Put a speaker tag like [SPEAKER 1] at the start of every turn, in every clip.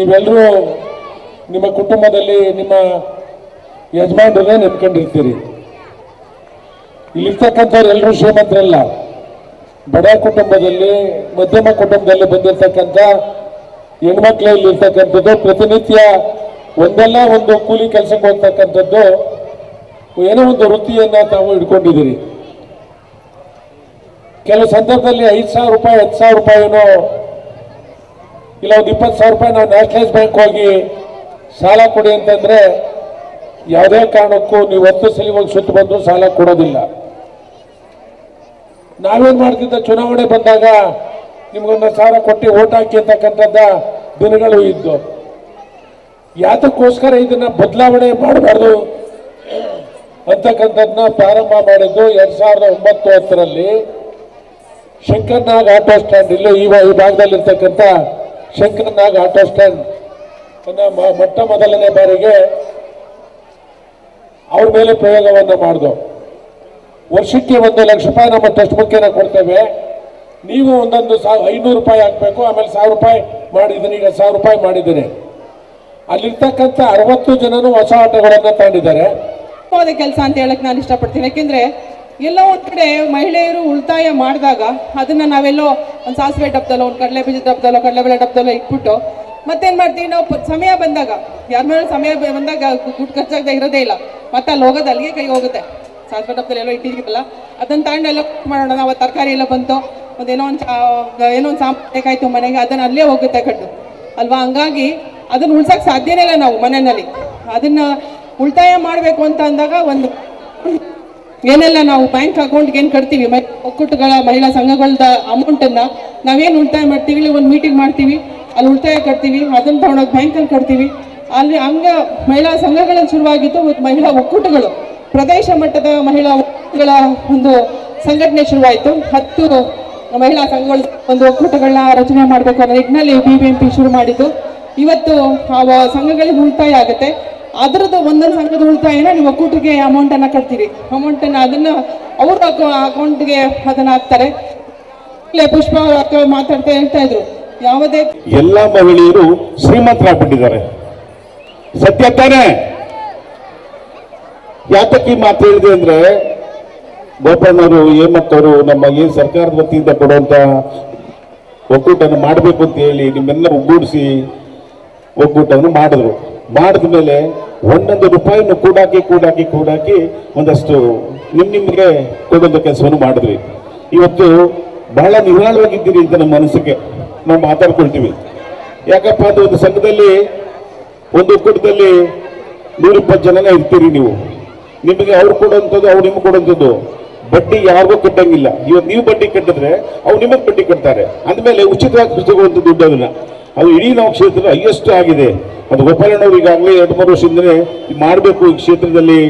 [SPEAKER 1] ನೀವೆಲ್ಲರೂ ನಿಮ್ಮ ಕುಟುಂಬದಲ್ಲಿ ನಿಮ್ಮ ಯಜಮಾನ್ರನ್ನೇ ನೆನ್ಕೊಂಡಿರ್ತೀರಿ ಇಲ್ಲಿರ್ತಕ್ಕಂಥವ್ರು ಎಲ್ಲರೂ ಶ್ರೀಮಂತರಲ್ಲ. ಬಡ ಕುಟುಂಬದಲ್ಲಿ, ಮಧ್ಯಮ ಕುಟುಂಬದಲ್ಲಿ ಬಂದಿರತಕ್ಕಂಥ ಹೆಣ್ಮಕ್ಳು ಇಲ್ಲಿರ್ತಕ್ಕಂಥದ್ದು, ಪ್ರತಿನಿತ್ಯ ಒಂದಲ್ಲ ಒಂದು ಕೂಲಿ ಕೆಲಸಕ್ಕೆ ಹೋಗ್ತಕ್ಕಂಥದ್ದು, ಏನೋ ಒಂದು ವೃತ್ತಿಯನ್ನ ತಾವು ಇಟ್ಕೊಂಡಿದ್ದೀರಿ ಕೆಲವು ಸಂದರ್ಭದಲ್ಲಿ ಐದು ಸಾವಿರ ರೂಪಾಯಿ, ಹತ್ತು ಸಾವಿರ ರೂಪಾಯಿನೋ ಇಲ್ಲ, ಒಂದು ಇಪ್ಪತ್ತು ಸಾವಿರ ರೂಪಾಯಿ ನಾವು ನ್ಯಾಷನಲೈಸ್ ಬ್ಯಾಂಕ್ ಹೋಗಿ ಸಾಲ ಕೊಡಿ ಅಂತಂದ್ರೆ ಯಾವುದೇ ಕಾರಣಕ್ಕೂ ನೀವು ಹತ್ತು ಸಲ ಹೋಗಿ ಸುತ್ತ ಬಂದು ಸಾಲ ಕೊಡೋದಿಲ್ಲ. ನಾವೇನು ಮಾಡ್ತಿದ್ದ? ಚುನಾವಣೆ ಬಂದಾಗ ನಿಮ್ಗೊಂದು ಸಾವಿರ ಕೊಟ್ಟು ಓಟ್ ಹಾಕಿ ಅಂತಕ್ಕಂಥದ್ದ ದಿನಗಳು ಇದ್ದು. ಯಾತಕ್ಕೋಸ್ಕರ ಇದನ್ನ ಬದಲಾವಣೆ ಮಾಡಬಾರ್ದು ಅಂತಕ್ಕಂಥದ್ದನ್ನ ಪ್ರಾರಂಭ ಮಾಡಿದ್ದು ಎರಡ್ ಸಾವಿರದ ಒಂಬತ್ತು ಹತ್ತರಲ್ಲಿ ಶಂಕರ್ನಾಗ್ ಆಟೋ ಸ್ಟ್ಯಾಂಡ್, ಇಲ್ಲೇ ಈ ಭಾಗದಲ್ಲಿರ್ತಕ್ಕಂಥ ಶಂಕರ್ನಾಗ್ ಆಟೋ ಸ್ಟ್ಯಾಂಡ್ ಮೊಟ್ಟ ಮೊದಲನೇ ಬಾರಿಗೆ ಅವ್ರ ಮೇಲೆ ಪ್ರಯೋಗವನ್ನ ಮಾಡಿದ್ವು ವರ್ಷಕ್ಕೆ ಒಂದು ಲಕ್ಷ ರೂಪಾಯಿ ನಮ್ಮ ಟೆಸ್ಟ್ ಬುಕ್ಕಿನ ಕೊಡ್ತೇವೆ. ನೀವು ಒಂದೊಂದು ಸಾವಿರ ಐನೂರು ರೂಪಾಯಿ ಹಾಕಬೇಕು, ಆಮೇಲೆ ಸಾವಿರ ರೂಪಾಯಿ ಮಾಡಿದ್ದೀನಿ, ಈಗ ಸಾವಿರ ರೂಪಾಯಿ ಮಾಡಿದ್ದೀನಿ. ಅಲ್ಲಿರ್ತಕ್ಕಂಥ ಅರವತ್ತು ಜನನು ಹೊಸ ಆಟೋಗಳನ್ನು ತಗೊಂಡಿದ್ದಾರೆ
[SPEAKER 2] ಕೆಲಸ ಅಂತ ಹೇಳಕ್ ನಾನು ಇಷ್ಟಪಡ್ತೀನಿ. ಯಾಕೆಂದ್ರೆ ಎಲ್ಲೋ ಒಂದ್ ಕಡೆ ಮಹಿಳೆಯರು ಉಳಿತಾಯ ಮಾಡಿದಾಗ ಅದನ್ನ ನಾವೆಲ್ಲೋ ಒಂದು ಸಾಸಿವೆ ಡಬ್ದಲ್ಲೋ, ಒಂದು ಕಡಲೆ ಬೀಜದ ಡಬ್ದಲ್ಲೋ, ಕಡಲೆಬೇಳೆ ಡಬ್ದಲ್ಲೋ ಇಟ್ಬಿಟ್ಟು ಮತ್ತೇನು ಮಾಡ್ತೀವಿ ನಾವು? ಸಮಯ ಬಂದಾಗ. ಯಾರ ಮೇಲೆ ಸಮಯ ಬಂದಾಗ ದುಡ್ಡು ಖರ್ಚಾಗದೆ ಇರೋದೇ ಇಲ್ಲ. ಮತ್ತೆ ಅಲ್ಲಿ ಹೋಗೋದು ಅಲ್ಲಿಗೆ ಕೈ ಹೋಗುತ್ತೆ. ಸಾಸಿವೆ ಡಬ್ದಲ್ಲಿ, ಎಲ್ಲೋ ಇಟ್ಟಿದ್ದೀವಲ್ಲ ಅದನ್ನ ತಗೊಂಡು ಎಲ್ಲ cook ಮಾಡೋಣ. ನಾವು ತರಕಾರಿ ಎಲ್ಲ ಬಂತು. ಒಂದೇನೋ ಒಂದು ಏನೋ ಒಂದು ಸಾಂಬಾರು ಮನೆಗೆ. ಅದನ್ನ ಅಲ್ಲೇ ಹೋಗುತ್ತೆ ಕಟ್ಟು ಅಲ್ವಾ? ಹಂಗಾಗಿ ಅದನ್ನ ಉಳ್ಸಕ್ ಸಾಧ್ಯನೇ ಇಲ್ಲ ನಾವು ಮನೆಯಲ್ಲಿ. ಅದನ್ನ ಉಳಿತಾಯ ಮಾಡಬೇಕು ಅಂತ ಅಂದಾಗ ಒಂದು ಏನೆಲ್ಲ ನಾವು ಬ್ಯಾಂಕ್ ಅಕೌಂಟ್ಗೆ ಏನು ಕಟ್ತೀವಿ? ಒಕ್ಕೂಟಗಳ, ಮಹಿಳಾ ಸಂಘಗಳದ ಅಮೌಂಟನ್ನು ನಾವೇನು ಉಳಿತಾಯ ಮಾಡ್ತೀವಿ? ಇಲ್ಲಿ ಒಂದು ಮೀಟಿಂಗ್ ಮಾಡ್ತೀವಿ. ಅಲ್ಲಿ ಉಳಿತಾಯ ಕಟ್ತೀವಿ. ಅದನ್ನು ತಗೊಂಡೋಗಿ ಬ್ಯಾಂಕಲ್ಲಿ ಕಟ್ತೀವಿ. ಅಲ್ಲಿ ಹಂಗ ಮಹಿಳಾ ಸಂಘಗಳಲ್ಲಿ ಶುರುವಾಗಿದ್ದು ಇವತ್ತು ಮಹಿಳಾ ಒಕ್ಕೂಟಗಳು. ಪ್ರದೇಶ ಮಟ್ಟದ ಮಹಿಳಾ ಒಕ್ಕೂಟಗಳ ಒಂದು ಸಂಘಟನೆ ಶುರುವಾಯಿತು. ಹತ್ತು ಮಹಿಳಾ ಸಂಘಗಳು ಒಂದು ಒಕ್ಕೂಟಗಳನ್ನ ರಚನೆ ಮಾಡಬೇಕು ಅನ್ನೋ ನಿಟ್ಟಿನಲ್ಲಿ ಬಿ ಬಿ ಎಂ ಶುರು ಮಾಡಿದ್ದು. ಇವತ್ತು ಆ ಸಂಘಗಳಿಗೆ ಉಳಿತಾಯ ಆಗುತ್ತೆ. ಅದರದ್ದು ಒಂದೊಂದು ಸಂಘದ ಉಳಿತಾಯನ ನೀವು ಒಕ್ಕೂಟಿಗೆ ಅಮೌಂಟನ್ನು ಕಟ್ತೀರಿ. ಅಮೌಂಟನ್ನು ಅದನ್ನು ಅವ್ರ ಅಕೌಂಟ್ಗೆ ಅದನ್ನು ಹಾಕ್ತಾರೆ. ಪುಷ್ಪ ಮಾತಾಡ್ತಾ ಹೇಳ್ತಾ ಇದ್ರು. ಯಾವುದೇ
[SPEAKER 3] ಎಲ್ಲ ಮಹಿಳೆಯರು ಶ್ರೀಮಂತರಾಗ್ಬಿಟ್ಟಿದ್ದಾರೆ. ಸತ್ಯ ತಾನೇ? ಯಾತಕ್ಕೆ ಈ ಮಾತು ಹೇಳಿದೆ ಅಂದ್ರೆ ಗೋಪಣ್ಣವರು ಹೇಮಂತವರು ನಮ್ಮ ಏನ್ ಸರ್ಕಾರದ ವತಿಯಿಂದ ಕೊಡುವಂತ ಒಕ್ಕೂಟವನ್ನು ಮಾಡಬೇಕು ಅಂತ ಹೇಳಿ ನಿಮ್ಮೆಲ್ಲ ಒಗ್ಗೂಡಿಸಿ ಒಕ್ಕೂಟವನ್ನು ಮಾಡಿದ್ರು. ಮಾಡಿದ ಮೇಲೆ ಒಂದೊಂದು ರೂಪಾಯಿನ ಕೂಡಾಕಿ ಕೂಡಾಕಿ ಕೂಡಾಕಿ ಒಂದಷ್ಟು ನಿಮ್ ನಿಮಗೆ ಕೊಡುವಂಥ ಕೆಲಸವನ್ನು ಮಾಡಿದ್ವಿ. ಇವತ್ತು ಬಹಳ ನಿರಾಳವಾಗಿದ್ದೀರಿ ಅಂತ ನಮ್ಮ ಮನಸ್ಸಿಗೆ ನಾವು ಮಾತಾಡ್ಕೊಳ್ತೀವಿ. ಯಾಕಪ್ಪ ಅಂದ್ರೆ ಒಂದು ಸಂಘದಲ್ಲಿ, ಒಂದು ಒಕ್ಕೂಟದಲ್ಲಿ ನೂರಿಪ್ಪತ್ತು ಜನನ ಇರ್ತೀರಿ ನೀವು. ನಿಮಗೆ ಅವ್ರು ಕೊಡುವಂಥದ್ದು, ಅವ್ರು ನಿಮ್ಗೆ ಕೊಡುವಂಥದ್ದು. ಬಡ್ಡಿ ಯಾರಿಗೂ ಕಟ್ಟಂಗಿಲ್ಲ. ಇವತ್ತು ನೀವು ಬಡ್ಡಿ ಕಟ್ಟಿದ್ರೆ ಅವ್ರು ನಿಮಗೆ ಬಡ್ಡಿ ಕಟ್ತಾರೆ ಅಂದಮೇಲೆ ಉಚಿತವಾಗಿ ಸಿಗುವಂಥ ದುಡ್ಡು ಅದನ್ನ. ಅದು ಇಡೀ ನಾವು ಕ್ಷೇತ್ರ ಹೈಯೆಸ್ಟ್ ಆಗಿದೆ. ಅದು ಗೋಪಾಲಣ್ಣವ್ರು ಈಗಾಗಲೇ ಎರಡು, ಮೂರು ವರ್ಷದಿಂದಲೇ ಮಾಡಬೇಕು ಈ ಕ್ಷೇತ್ರದಲ್ಲಿ.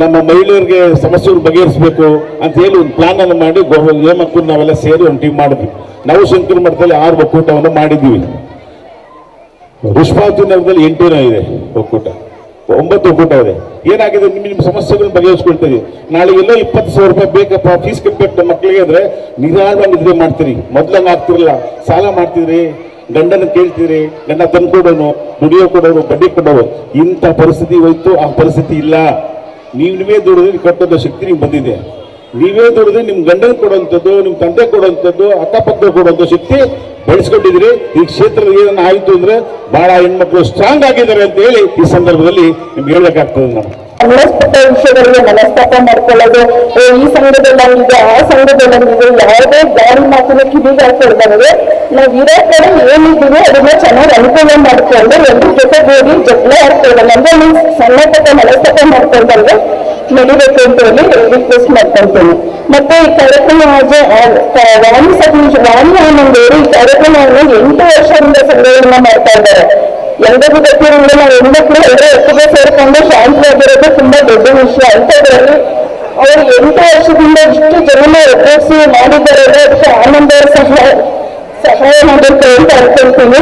[SPEAKER 3] ನಮ್ಮ ಮಹಿಳೆಯರಿಗೆ ಸಮಸ್ಯೆಗಳು ಬಗೆಹರಿಸಬೇಕು ಅಂತ ಹೇಳಿ ಒಂದು ಪ್ಲಾನ್ ಅನ್ನು ಮಾಡಿ ನೇಮಕ್ಕೂ ನಾವೆಲ್ಲ ಸೇರಿ ಒಂದು ಟೀಮ್ ಮಾಡಿದ್ವಿ. ನಾವು ಶಂಕರ ಮಠದಲ್ಲಿ ಆರು ಒಕ್ಕೂಟವನ್ನು ಮಾಡಿದ್ವಿ ಋಷಭಾವತಿ ನಗರದಲ್ಲಿ ಎಂಟು ಇದೆ ಒಕ್ಕೂಟ. ಒಂಬತ್ತು ಒಕ್ಕೂಟ ಇದೆ ಏನಾಗಿದೆ? ನಿಮ್ಮ ನಿಮ್ಮ ಸಮಸ್ಯೆಗಳನ್ನ ಬಗೆಹರಿಸ್ಕೊಳ್ತೀರಿ. ನಾಳೆ ಎಲ್ಲ ಇಪ್ಪತ್ತು ಸಾವಿರ ರೂಪಾಯಿ ಬೇಕಪ್ಪ ಫೀಸ್ ಕಟ್ಟಬೇಕು ಮಕ್ಕಳಿಗೆ ಆದರೆ ನಿಧಾನ ನಿದ್ರೆ ಮಾಡ್ತೀರಿ. ಮೊದಲಂಗೆ ಆಗ್ತಿರಲ್ಲ. ಸಾಲ ಮಾಡ್ತಿದ್ರಿ. ಗಂಡನ ಕೇಳ್ತೀರಿ. ಗಂಡ ತಂದು ಕೊಡೋನು ದುಡಿಯೋ ಕೊಡೋರು, ಬಡ್ಡಿ ಕೊಡೋರು. ಇಂಥ ಪರಿಸ್ಥಿತಿ ಹೋಯ್ತು. ಆ ಪರಿಸ್ಥಿತಿ ಇಲ್ಲ. ನೀವು ನೀವೇ ದುಡಿದ್ರೆ ಕಟ್ಟೋದು ಶಕ್ತಿ ನಿಮ್ಗೆ ಬಂದಿದೆ. ನೀವೇ ದುಡಿದ್ರೆ ನಿಮ್ ಗಂಡನ ಕೊಡುವಂಥದ್ದು ನಿಮ್ ತಂದೆ ಕೊಡುವಂಥದ್ದು ಅಕ್ಕಪಕ್ಕ ಕೊಡುವಂಥ ಶಕ್ತಿ ಬೆಳೆಸ್ಕೊಂಡಿದ್ರಿ ಈ ಕ್ಷೇತ್ರದ ಏನಾಯ್ತು ಅಂದ್ರೆ ಬಹಳ ಹೆಣ್ಮಕ್ಳು ಸ್ಟ್ರಾಂಗ್ ಆಗಿದ್ದಾರೆ ಅಂತ ಹೇಳಿ ಈ ಸಂದರ್ಭದಲ್ಲಿ ನಿಮ್ಗೆ ಹೇಳ್ಬೇಕಾಗ್ತದೆ ನಾನು
[SPEAKER 4] ಮನಸ್ಪತ ವಿಷಯಗಳಿಗೆ ಮನಸ್ತಾಪ ಮಾಡ್ಕೊಳ್ಳೋದು. ಈ ಸಂಘದಲ್ಲಂಗಿದೆ ಆ ಸಂಘದಲ್ಲಂಗಿದೆ ಯಾವುದೇ ಗಾಳಿ ಮಾತಿನ ಕಿವಿಗೆ ಹಾಕೊಳ್ದಂಗೆ ನಾವು ಇರೋ ಕಡೆ ಏನಿದ್ದೀವಿ ಅದನ್ನ ಚೆನ್ನಾಗಿ ಅನುಕೂಲ ಮಾಡ್ಕೊಂಡು ಎಲ್ಲರ ಜೊತೆಗೂಡಿ ಜಗಳ ಆಡ್ಕೊಳ್ಳೋಣ ಅಂದ್ರೆ ನೀವು ಸಣ್ಣ ಪುಟ್ಟ ಮನಸ್ತಾಪ ನಡಿಬೇಕು ಅಂತ ಹೇಳಿ ರಿಕ್ವೆಸ್ಟ್ ಮಾಡ್ಕೊಂತೀನಿ. ಮತ್ತೆ ಈ ಕಾರ್ಯಕ್ರಮ ವಾಣಿ ಸತೀಶ್ ವಾಣಿ ಆನಂದವರು ಈ ಕಾರ್ಯಕ್ರಮವನ್ನು ಎಂಟು ವರ್ಷದಿಂದ ಸಂಗ್ರಹಣ ಮಾಡ್ತಾ ಇದ್ದಾರೆ. ಎಲ್ಲರಿಗೂ ನಾವು ಹೆಣ್ಮಕ್ಳು ಎಲ್ಲರೂ ಒಟ್ಟಿಗೆ ಸೇರ್ಕೊಂಡು ಶಾಂತಿಯಾಗಿರೋದು ತುಂಬಾ ದೊಡ್ಡ ವಿಷಯ. ಅಂಥದ್ರಲ್ಲಿ ಅವರು ಎಂಟು ವರ್ಷದಿಂದ ಇಷ್ಟು ಜನನ ಒಗ್ಗೂಡಿಸಿ ಮಾಡಿದ್ದಾರೆ, ಅದಕ್ಕೆ ಆನಂದ ಸಹಾಯ ಸಹಾಯ ಮಾಡಬೇಕು ಅಂತ ಅನ್ಕೊಳ್ತೀನಿ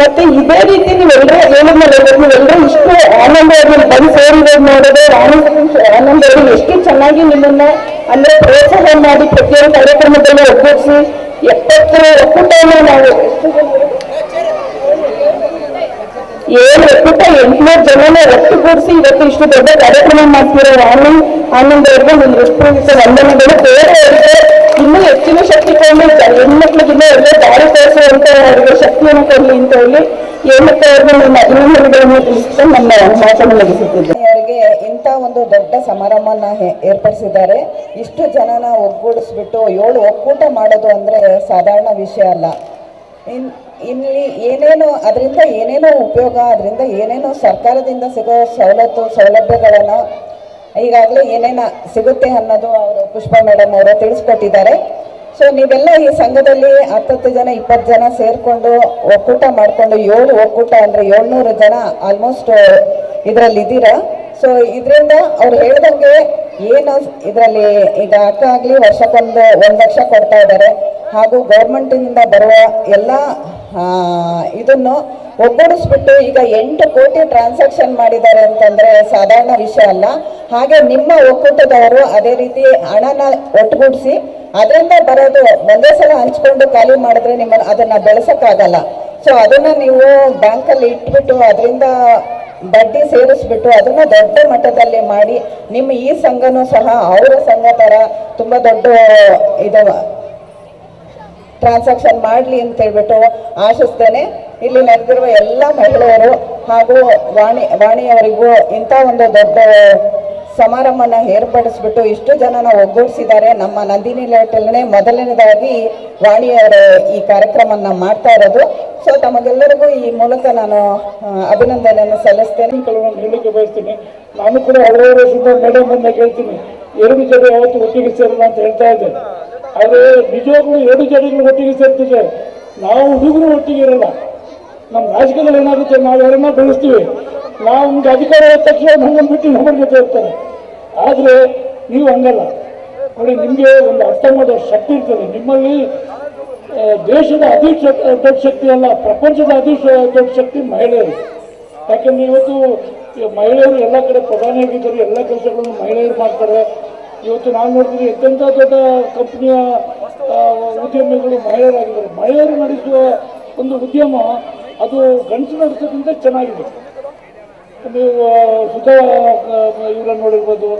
[SPEAKER 4] ಮತ್ತೆ ಇದೇ ರೀತಿ ನೀವೆಲ್ಲರೂ ಹೇಳಿದ್ಮೇಲೆ ನೀವೆಲ್ಲರೂ ಇಷ್ಟು ಆನಂದವಾಗಿ ಬಂದು ಸೇರಿರೋದು ನೋಡಿದ್ರೆ ಆನಂದ ಎಷ್ಟು ಚೆನ್ನಾಗಿ ನಿಮ್ಮನ್ನ ಅಂದ್ರೆ ಪ್ರೋತ್ಸಾಹ ಮಾಡಿ ಪ್ರತಿಯೊಂದು ಕಾರ್ಯಕ್ರಮದಲ್ಲಿ ಒಗ್ಗೂಡಿಸಿ ಎಪ್ಪತ್ತು ಒಕ್ಕೂಟವನ್ನು ನಾವು? ಏಳು ಒಕ್ಕೂಟ, ಎಂಟುನೂರು ಜನನ ಒಟ್ಟುಗೂಡಿಸಿ ಇವತ್ತು ಇಷ್ಟು ದೊಡ್ಡ ಕಾರ್ಯಕ್ರಮ ಮಾಡ್ತಿರೋ ಆನಂದ್ ಆನಂದ್ ಅವ್ರಿಗೆ ಒಂದು ಹೃತ್ಪೂರ್ವಕ ವಂದನೆಗಳು. ಬೇರೆಯವರಿಗೆ ಇನ್ನೂ ಹೆಚ್ಚಿನ ಶಕ್ತಿ ಕೊಡಲಿ. ಹೆಣ್ಮಕ್ಳಿಗೆ ಇನ್ನೂ ಅವ್ರಿಗೆ ದಾರಿ ತೋರಿಸುವಂತ ಅವ್ರಿಗೆ ಶಕ್ತಿಯನ್ನು ಕೊಡಲಿ ಅಂತ ಹೇಳಿ ಹೇಳಕ್ಕೆ ಅವ್ರಿಗೆ ನನ್ನ ಅಭಿನಂದನೆಗಳನ್ನು ತಿಳಿಸ್ತಾ ನನ್ನ ಮಾತನ್ನು ಮುಗಿಸುತ್ತಿದ್ದೆ
[SPEAKER 5] ಅವರಿಗೆ ಇಂಥ ಒಂದು ದೊಡ್ಡ ಸಮಾರಂಭನ ಏರ್ಪಡಿಸಿದ್ದಾರೆ. ಇಷ್ಟು ಜನನ ಒಗ್ಗೂಡಿಸ್ಬಿಟ್ಟು ಏಳು ಒಕ್ಕೂಟ ಮಾಡೋದು ಅಂದರೆ ಸಾಧಾರಣ ವಿಷಯ ಅಲ್ಲ. ಇನ್, ಇಲ್ಲಿ ಏನೇನು ಅದರಿಂದ ಏನೇನೋ ಉಪಯೋಗ, ಅದರಿಂದ ಏನೇನೋ ಸರ್ಕಾರದಿಂದ ಸಿಗೋ ಸವಲತ್ತು, ಸೌಲಭ್ಯಗಳನ್ನು ಈಗಾಗಲೇ ಏನೇನ ಸಿಗುತ್ತೆ ಅನ್ನೋದು ಅವರು ಪುಷ್ಪ ಮೇಡಮ್ ಅವರು ತಿಳಿಸ್ಕೊಟ್ಟಿದ್ದಾರೆ. ಸೊ ನೀವೆಲ್ಲ ಈ ಸಂಘದಲ್ಲಿ ಹತ್ತತ್ತು ಜನ, ಇಪ್ಪತ್ತು ಜನ ಸೇರಿಕೊಂಡು ಒಕ್ಕೂಟ ಮಾಡಿಕೊಂಡು ಏಳು ಒಕ್ಕೂಟ ಅಂದರೆ ಏಳ್ನೂರು ಜನ ಆಲ್ಮೋಸ್ಟ್ ಇದರಲ್ಲಿ ಇದ್ದೀರಾ ಸೊ ಇದರಿಂದ ಅವ್ರು ಹೇಳ್ದಂಗೆ ಏನು ಇದರಲ್ಲಿ ಈಗ ಅಕ್ಕ ಆಗಲಿ, ವರ್ಷಕ್ಕೊಂದು ಒಂದು ಲಕ್ಷ ಕೊಡ್ತಾ ಇದ್ದಾರೆ ಹಾಗೂ ಗೌರ್ಮೆಂಟಿಂದ ಬರುವ ಎಲ್ಲ ಇದನ್ನು ಒಗ್ಗೂಡಿಸ್ಬಿಟ್ಟು ಈಗ ಎಂಟು ಕೋಟಿ ಟ್ರಾನ್ಸಾಕ್ಷನ್ ಮಾಡಿದ್ದಾರೆ ಅಂತಂದರೆ ಸಾಧಾರಣ ವಿಷಯ ಅಲ್ಲ. ಹಾಗೆ ನಿಮ್ಮ ಒಕ್ಕೂಟದವರು ಅದೇ ರೀತಿ ಹಣನ ಒಟ್ಟುಗೂಡಿಸಿ ಅದರಿಂದ ಬರೋದು ಒಂದೇ ಸಲ ಹಂಚ್ಕೊಂಡು ಖಾಲಿ ಮಾಡಿದ್ರೆ ನಿಮ್ಮನ್ನು ಅದನ್ನು ಬೆಳೆಸೋಕ್ಕಾಗಲ್ಲ. ಸೊ ಅದನ್ನು ನೀವು ಬ್ಯಾಂಕಲ್ಲಿ ಇಟ್ಬಿಟ್ಟು ಅದರಿಂದ ಬಡ್ಡಿ ಸೇರಿಸ್ಬಿಟ್ಟು ಅದನ್ನು ದೊಡ್ಡ ಮಟ್ಟದಲ್ಲಿ ಮಾಡಿ ನಿಮ್ಮ ಈ ಸಂಘನೂ ಸಹ ಅವರ ಸಂಘ ಥರ ತುಂಬ ದೊಡ್ಡ ಇದು ಟ್ರಾನ್ಸಾಕ್ಷನ್ ಮಾಡಲಿ ಅಂತ ಹೇಳ್ಬಿಟ್ಟು ಆಶಿಸ್ತೇನೆ. ಇಲ್ಲಿ ನಡೆದಿರುವ ಎಲ್ಲ ಮಹಿಳೆಯರು ಹಾಗೂ ವಾಣಿ, ವಾಣಿಯವರಿಗೂ ಇಂಥ ಒಂದು ದೊಡ್ಡ ಸಮಾರಂಭನ ಏರ್ಪಡಿಸ್ಬಿಟ್ಟು ಇಷ್ಟು ಜನನ ಒಗ್ಗೂಡಿಸಿದ್ದಾರೆ. ನಮ್ಮ ನಂದಿನಿ ಲೇಟಲ್ನೇ ಮೊದಲನೇದಾಗಿ ವಾಣಿಯವರು ಈ ಕಾರ್ಯಕ್ರಮವನ್ನು ಮಾಡ್ತಾ ಇರೋದು. ಸೊ ತಮಗೆಲ್ಲರಿಗೂ ಈ ಮೂಲಕ ನಾನು ಅಭಿನಂದನೆಯನ್ನು ಸಲ್ಲಿಸ್ತೇನೆ.
[SPEAKER 6] ಕೆಲವೊಂದು ಹೇಳಲಿಕ್ಕೆ ಬಯಸ್ತೀನಿ. ನಾನು ಕೂಡ ಅವರವರ ಮೇಡಮ್ ಅಂತ ಕೇಳ್ತೀನಿ ಎರಡು ಜನ ಯಾವತ್ತು ಒಟ್ಟಿಗೆ ಸೇರಲ್ಲ ಅಂತ ಹೇಳ್ತಾ ಇದ್ದೆ. ಆದರೆ ನಿಜವಾಗ್ಲೂ ಎರಡು ಜನಗಳು ಒಟ್ಟಿಗೆ ಸೇರ್ತಿದೆ ನಾವು ಹುಡುಗರು ಒಟ್ಟಿಗೆ ಇರಲ್ಲ ನಮ್ಮ ರಾಜಕೀಯದಲ್ಲಿ ಏನಾಗುತ್ತೆ ನಾವು ಯಾರನ್ನ ಬೆಳೆಸ್ತೀವಿ. ನಾವು ನಮ್ಗೆ ಅಧಿಕಾರ ತಕ್ಷಣ ನಮ್ಮನ್ನು ಬಿಟ್ಟು ನಮ್ಮ ಜೊತೆ ಇರ್ತಾರೆ ಆದರೆ ನೀವು ಹಂಗಲ್ಲ. ನೋಡಿ, ನಿಮಗೆ ಒಂದು ಅರ್ಥ ಮಾಡೋ ಶಕ್ತಿ ಇರ್ತದೆ. ನಿಮ್ಮಲ್ಲಿ ದೇಶದ ಅತಿ ದೊಡ್ಡ ಶಕ್ತಿ ಅಲ್ಲ, ಪ್ರಪಂಚದ ಅತಿ ದೊಡ್ಡ ಶಕ್ತಿ ಮಹಿಳೆಯರು. ಯಾಕಂದ್ರೆ ಇವತ್ತು ಮಹಿಳೆಯರು ಎಲ್ಲ ಕಡೆ ಪ್ರಧಾನಿಯಾಗಿದ್ದಾರೆ ಎಲ್ಲ ಕೆಲಸಗಳನ್ನು ಮಹಿಳೆಯರು ಮಾಡ್ತಾರೆ. ಇವತ್ತು ನಾನು ನೋಡಿದ್ರೆ ಅತ್ಯಂತ ದೊಡ್ಡ ಕಂಪ್ನಿಯ ಉದ್ಯಮಿಗಳು ಮಹಿಳೆಯರಾಗಿದ್ದಾರೆ. ಮಹಿಳೆಯರು ನಡೆಸುವ ಒಂದು ಉದ್ಯಮ, ಅದು ಗಂಟು ನಡೆಸೋದ್ರಿಂದ ಚೆನ್ನಾಗಿದೆ. ನೀವು ಸುಧಾ ಇವರನ್ನು ನೋಡಿರ್ಬೋದು.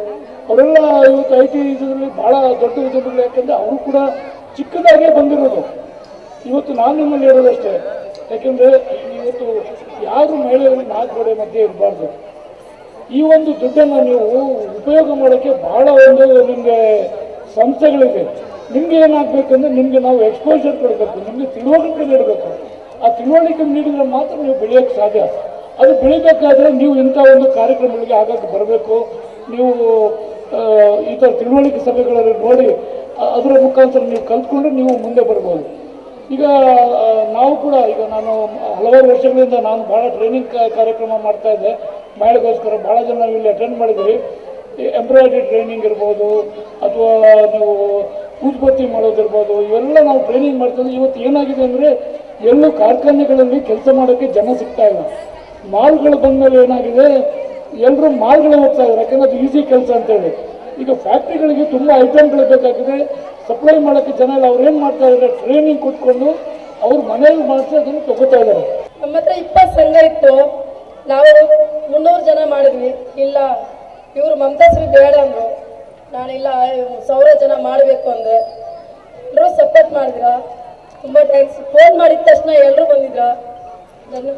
[SPEAKER 6] ಅವರೆಲ್ಲ ಇವತ್ತು ಐ ಟಿ ಇದರಲ್ಲಿ ಭಾಳ ದೊಡ್ಡ ಉದ್ಯಮಗಳು, ಯಾಕಂದರೆ ಅವರು ಕೂಡ ಚಿಕ್ಕದಾಗೇ ಬಂದಿರೋದು. ಇವತ್ತು ನಾನು ನಿಮ್ಮಲ್ಲಿ ಹೇಳೋದಷ್ಟೇ ಯಾಕೆಂದರೆ ಇವತ್ತು ಯಾರು ಮಹಿಳೆಯರು ನಾಲ್ಕು ಗೋಡೆ ಮಧ್ಯೆ ಇರಬಾರ್ದು. ಈ ಒಂದು ದುಡ್ಡನ್ನು ನೀವು ಉಪಯೋಗ ಮಾಡೋಕ್ಕೆ ಬಹಳ ಒಂದು ನಿಮಗೆ ಸಂಸ್ಥೆಗಳಿದೆ ನಿಮ್ಗೆ ಏನಾಗಬೇಕಂದ್ರೆ ನಿಮಗೆ ನಾವು ಎಕ್ಸ್ಪೋಜರ್ ಕೊಡಬೇಕು, ನಿಮಗೆ ತಿಳುವಳಿಕೆ ನೀಡಬೇಕು. ಆ ತಿಳುವಳಿಕೆ ನೀಡಿದ್ರೆ ಮಾತ್ರ ನೀವು ಬೆಳೆಯೋಕೆ ಸಾಧ್ಯ. ಅದು ಬೆಳಿಬೇಕಾದ್ರೆ ನೀವು ಇಂಥ ಒಂದು ಕಾರ್ಯಕ್ರಮಗಳಿಗೆ ಆಗಕ್ಕೆ ಬರಬೇಕು. ನೀವು ಈ ಥರ ತಿಳುವಳಿಕೆ ಸಭೆಗಳಲ್ಲಿ ನೋಡಿ ಅದರ ಮುಖಾಂತರ ನೀವು ಕಲ್ತ್ಕೊಂಡು ನೀವು ಮುಂದೆ ಬರ್ಬೋದು. ಈಗ ನಾವು ಕೂಡ, ಈಗ ನಾನು ಹಲವಾರು ವರ್ಷಗಳಿಂದ ನಾನು ಭಾಳ ಟ್ರೈನಿಂಗ್ ಕಾರ್ಯಕ್ರಮ ಮಾಡ್ತಾ ಇದ್ದೆ. ಮಹಿಳೆಗೋಸ್ಕರ ಭಾಳ ಜನ ಇಲ್ಲಿ ಅಟೆಂಡ್ ಮಾಡಿದ್ದೀವಿ. ಎಂಬ್ರಾಯ್ಡ್ರಿ ಟ್ರೈನಿಂಗ್ ಇರ್ಬೋದು, ಅಥವಾ ನೀವು ಉತ್ಪತ್ತಿ ಮಾಡೋದಿರ್ಬೋದು ಇವೆಲ್ಲ ನಾವು ಟ್ರೈನಿಂಗ್ ಮಾಡ್ತಿದ್ವಿ ಇವತ್ತು ಏನಾಗಿದೆ ಅಂದರೆ, ಎಲ್ಲೂ ಕಾರ್ಖಾನೆಗಳಲ್ಲಿ ಕೆಲಸ ಮಾಡೋಕ್ಕೆ ಜನ ಸಿಗ್ತಾ ಇಲ್ಲ. ಮಾಲ್ಗಳು ಬಂದಮೇಲೆ ಏನಾಗಿದೆ ಎಲ್ಲರೂ ಮಾಲ್ಗಳು ಹೋಗ್ತಾ ಇದ್ದಾರೆ. ಯಾಕಂದ್ರೆ ಅದು ಈಸಿ ಕೆಲಸ ಅಂತೇಳಿ. ಈಗ ಫ್ಯಾಕ್ಟ್ರಿಗಳಿಗೆ ತುಂಬ ಐಟಮ್ಗಳು ಬೇಕಾಗಿದೆ. ಸಪ್ಲೈ ಮಾಡೋಕ್ಕೆ ಜನ ಇಲ್ಲ. ಅವ್ರು ಏನು ಮಾಡ್ತಾ ಇದ್ದಾರೆ ಟ್ರೈನಿಂಗ್ ಕೊಟ್ಕೊಂಡು ಅವ್ರ ಮನೇಲಿ ಮಾಡಿಸಿ ಅದನ್ನು ತಗೋತಾ ಇದ್ದಾರೆ
[SPEAKER 7] ನಮ್ಮ ಹತ್ರ ಇಪ್ಪತ್ತು ಸಂಘ ಇತ್ತು. ನಾವು ಮುನ್ನೂರು ಜನ ಮಾಡಿದ್ವಿ. ಇಲ್ಲ, ಇವರು ಮಮತಾಶ್ರೀ ಬೇಡ ಅಂದರು. ನಾನಿಲ್ಲ ಸಾವಿರ ಜನ ಮಾಡಬೇಕು ಅಂದರೆ ಎಲ್ಲರೂ ಸಪೋರ್ಟ್ ಮಾಡಿದ್ರ. ತುಂಬ ಥ್ಯಾಂಕ್ಸ್ ಫೋನ್ ಮಾಡಿದ ತಕ್ಷಣ ಎಲ್ಲರೂ ಬಂದಿದ್ರ. ಧನ್ಯ